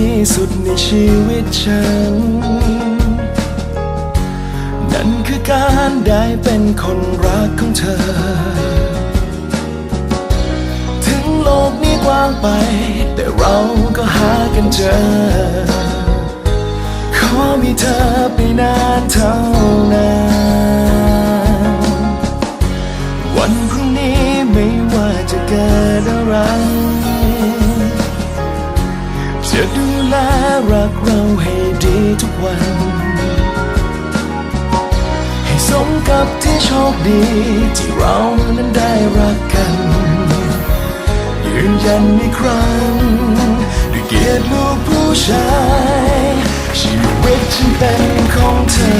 ที่สุดในชีวิตฉัน นั่นคือการได้เป็นคนรักของเธอ ถึงโลกนี้กว้างไป แต่เราก็หากันเจอ ขอมีเธอไปนานเท่านั้นวันพรุ่งนี้ไม่ว่าจะเกิดอะไร รักเราให้ดีทุกวัน ให้สมกับที่โชคดีที่เรานั้นได้รักกัน ยืนยันอีกครั้งด้วยเกียรติลูกผู้ชายชีวิตฉันเป็นของเธอ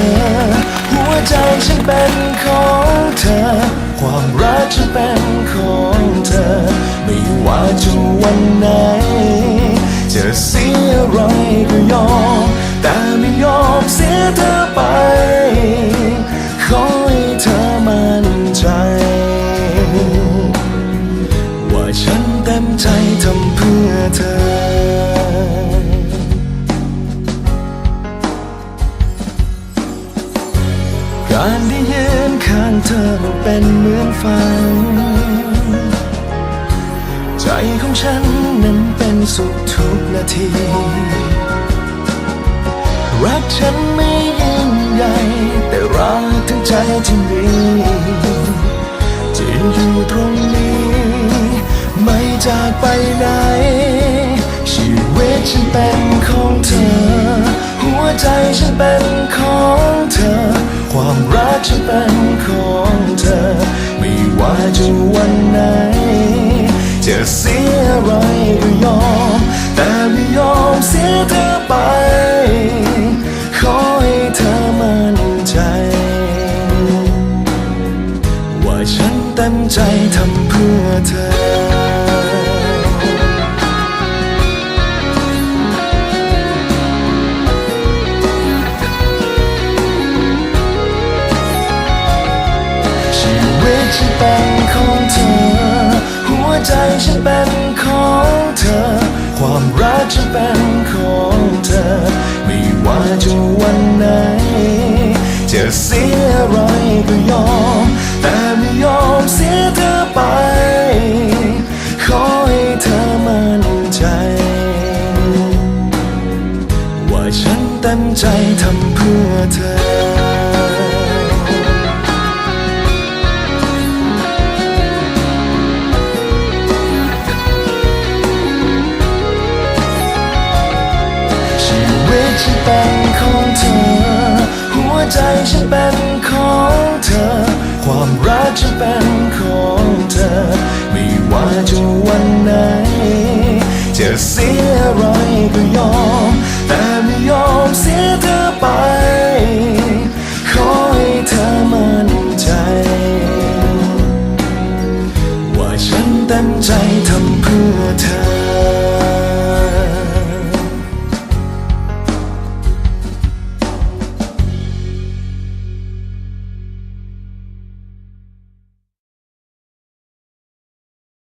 หัวใจฉันเป็นของเธอ ความรักฉันเป็นของเธอ ไม่ว่าจะวันไหน ใจทำเพื่อเธอการได้ยืนข้างเธอเป็นเหมือนฝัน ใจของฉันนั้นเป็นสุขทุกนาที รักฉันไม่ยิ่งใหญ่ แต่รักทั้งใจที่มีจะอยู่ตรงนี้ จากไปไหน ชีวิตฉันเป็นของเธอ หัวใจฉันเป็นของเธอ ความรักฉันเป็นของเธอ ไม่ว่าจะวันไหน จะเสียอะไรก็ยอม แต่ไม่ยอมเสียเธอไป ขอให้เธอมั่นใจ ว่าฉันเต็มใจทำเพื่อเธอ ชีวิตฉันเป็นของเธอ หัวใจฉันเป็นของเธอ ความรักฉันเป็นของเธอ ไม่ว่าจะวันไหน จะเสียอะไรก็ยอม แต่ไม่ยอมเสียเธอไป ขอให้เธอมั่นใจ ว่าฉันเต็มใจทำเพื่อเธอ เสียอะไรก็ยอม แต่ไม่ยอมเสียเธอไป ขอให้เธอมั่นใจ ว่าฉันเต็มใจทำเพื่อเธอ